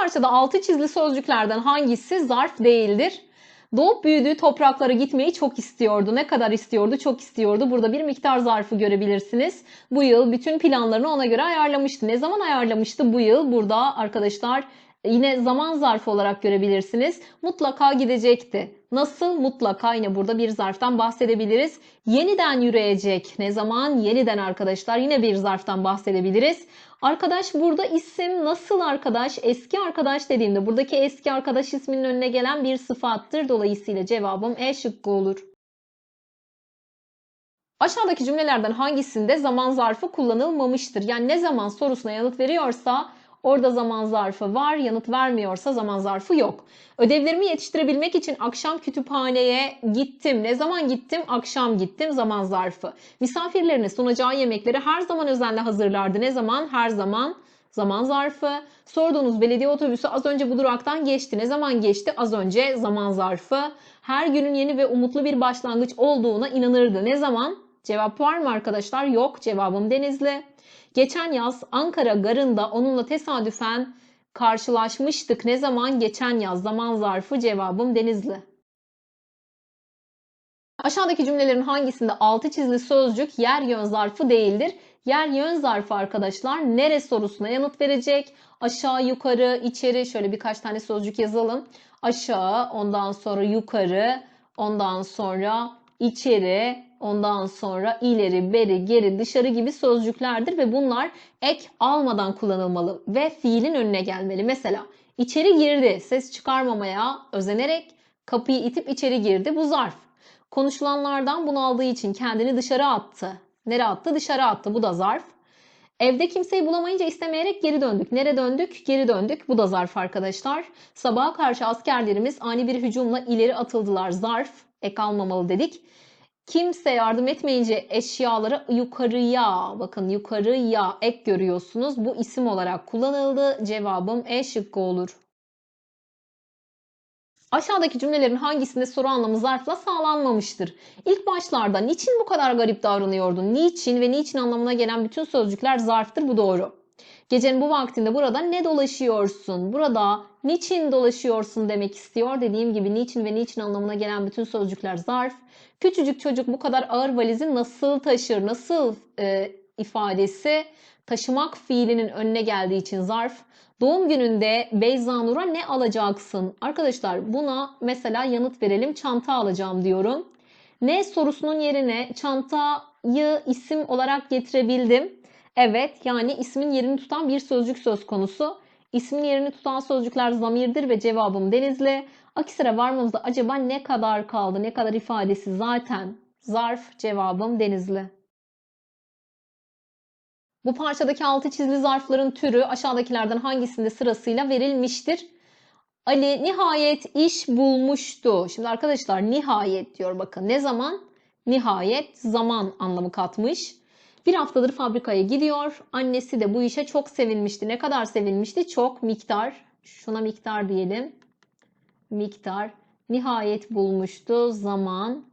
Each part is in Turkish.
parçada altı çizili sözcüklerden hangisi zarf değildir? Doğup büyüdüğü topraklara gitmeyi çok istiyordu. Ne kadar istiyordu? Çok istiyordu. Burada bir miktar zarfı görebilirsiniz. Bu yıl bütün planlarını ona göre ayarlamıştı. Ne zaman ayarlamıştı? Bu yıl burada arkadaşlar yine zaman zarfı olarak görebilirsiniz. Mutlaka gidecekti. Nasıl? Mutlaka yine burada bir zarftan bahsedebiliriz. Yeniden yürüyecek. Ne zaman? Yeniden arkadaşlar yine bir zarftan bahsedebiliriz. Arkadaş burada isim nasıl arkadaş? Eski arkadaş dediğimde buradaki eski arkadaş isminin önüne gelen bir sıfattır. Dolayısıyla cevabım E şıkkı olur. Aşağıdaki cümlelerden hangisinde zaman zarfı kullanılmamıştır? Yani ne zaman sorusuna yanıt veriyorsa Orada zaman zarfı var, yanıt vermiyorsa zaman zarfı yok. Ödevlerimi yetiştirebilmek için akşam kütüphaneye gittim. Ne zaman gittim? Akşam gittim. Zaman zarfı. Misafirlerine sunacağı yemekleri her zaman özenle hazırlardı. Ne zaman? Her zaman zaman zarfı. Sorduğunuz belediye otobüsü az önce bu duraktan geçti. Ne zaman geçti? Az önce zaman zarfı. Her günün yeni ve umutlu bir başlangıç olduğuna inanırdı. Ne zaman? Cevap var mı arkadaşlar? Yok. Cevabım Denizli. Geçen yaz Ankara garında onunla tesadüfen karşılaşmıştık. Ne zaman? Geçen yaz. Zaman zarfı cevabım Denizli. Aşağıdaki cümlelerin hangisinde altı çizili sözcük yer yön zarfı değildir? Yer yön zarfı arkadaşlar nere sorusuna yanıt verecek. Aşağı, yukarı, içeri şöyle birkaç tane sözcük yazalım. Aşağı, ondan sonra yukarı, ondan sonra içeri, ondan sonra ileri, beri, geri, dışarı gibi sözcüklerdir ve bunlar ek almadan kullanılmalı ve fiilin önüne gelmeli. Mesela içeri girdi, ses çıkarmamaya özenerek kapıyı itip içeri girdi. Bu zarf. Konuşulanlardan bunu aldığı için kendini dışarı attı. Nereye attı? Dışarı attı. Bu da zarf. Evde kimseyi bulamayınca istemeyerek geri döndük. Nere döndük? Geri döndük. Bu da zarf arkadaşlar. Sabaha karşı askerlerimiz ani bir hücumla ileri atıldılar. Zarf. Ek almamalı dedik. Kimse yardım etmeyince eşyaları yukarıya, bakın yukarıya ek görüyorsunuz. Bu isim olarak kullanıldı. Cevabım E şıkkı olur. Aşağıdaki cümlelerin hangisinde soru anlamı zarfla sağlanmamıştır? İlk başlarda niçin bu kadar garip davranıyordun? Niçin ve niçin anlamına gelen bütün sözcükler zarftır. Bu doğru. Gecenin bu vaktinde burada ne dolaşıyorsun? Burada niçin dolaşıyorsun demek istiyor. Dediğim gibi niçin ve niçin anlamına gelen bütün sözcükler zarf. Küçücük çocuk bu kadar ağır valizi nasıl taşır? Nasıl e, ifadesi taşımak fiilinin önüne geldiği için zarf. Doğum gününde Beyza Nur'a ne alacaksın? Arkadaşlar buna mesela yanıt verelim. Çanta alacağım diyorum. Ne sorusunun yerine çantayı isim olarak getirebildim. Evet yani ismin yerini tutan bir sözcük söz konusu. İsmin yerini tutan sözcükler zamirdir ve cevabım Denizli. Akisar'a varmamızda acaba ne kadar kaldı? Ne kadar ifadesi zaten zarf cevabım Denizli. Bu parçadaki altı çizili zarfların türü aşağıdakilerden hangisinde sırasıyla verilmiştir? Ali nihayet iş bulmuştu. Şimdi arkadaşlar nihayet diyor bakın. Ne zaman? Nihayet zaman anlamı katmış. Bir haftadır fabrikaya gidiyor. Annesi de bu işe çok sevinmişti. Ne kadar sevinmişti? Çok miktar. Şuna miktar diyelim. Miktar. Nihayet bulmuştu. Zaman.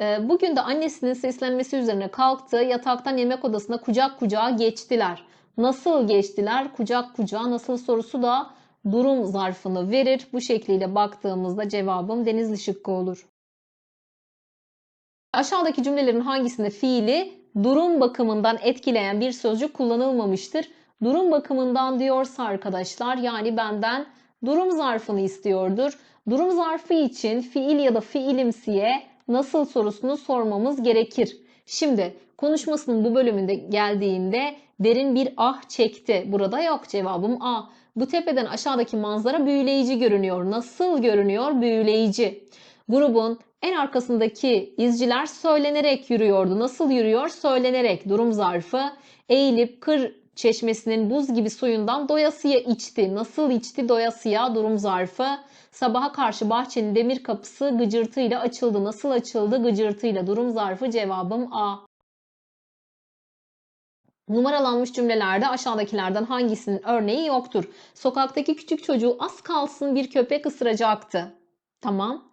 Ee, bugün de annesinin seslenmesi üzerine kalktı. Yataktan yemek odasına kucak kucağa geçtiler. Nasıl geçtiler? Kucak kucağa nasıl sorusu da durum zarfını verir. Bu şekliyle baktığımızda cevabım Denizli şıkkı olur. Aşağıdaki cümlelerin hangisinde fiili durum bakımından etkileyen bir sözcük kullanılmamıştır? Durum bakımından diyorsa arkadaşlar yani benden durum zarfını istiyordur. Durum zarfı için fiil ya da fiilimsiye nasıl sorusunu sormamız gerekir. Şimdi konuşmasının bu bölümünde geldiğinde derin bir ah çekti. Burada yok cevabım A. Bu tepeden aşağıdaki manzara büyüleyici görünüyor. Nasıl görünüyor? Büyüleyici. Grubun en arkasındaki izciler söylenerek yürüyordu. Nasıl yürüyor? Söylenerek. Durum zarfı. Eğilip kır çeşmesinin buz gibi suyundan doyasıya içti. Nasıl içti? Doyasıya. Durum zarfı. Sabaha karşı bahçenin demir kapısı gıcırtıyla açıldı. Nasıl açıldı? Gıcırtıyla. Durum zarfı cevabım A. Numaralanmış cümlelerde aşağıdakilerden hangisinin örneği yoktur? Sokaktaki küçük çocuğu az kalsın bir köpek ısıracaktı. Tamam.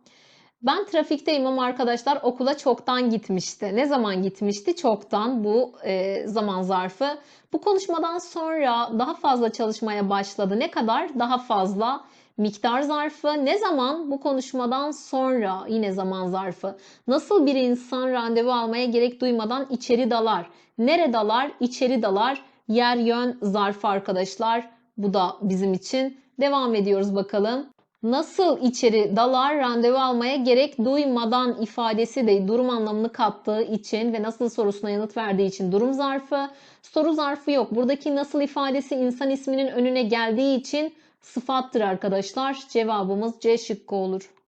Ben trafikteyim ama arkadaşlar okula çoktan gitmişti. Ne zaman gitmişti? Çoktan bu e, zaman zarfı. Bu konuşmadan sonra daha fazla çalışmaya başladı. Ne kadar? Daha fazla. Miktar zarfı. Ne zaman? Bu konuşmadan sonra yine zaman zarfı. Nasıl bir insan randevu almaya gerek duymadan içeri dalar? Nere dalar? İçeri dalar. Yer yön zarfı arkadaşlar. Bu da bizim için. Devam ediyoruz bakalım. Nasıl içeri dalar randevu almaya gerek duymadan ifadesi de durum anlamını kattığı için ve nasıl sorusuna yanıt verdiği için durum zarfı. Soru zarfı yok. Buradaki nasıl ifadesi insan isminin önüne geldiği için sıfattır arkadaşlar. Cevabımız C şıkkı olur.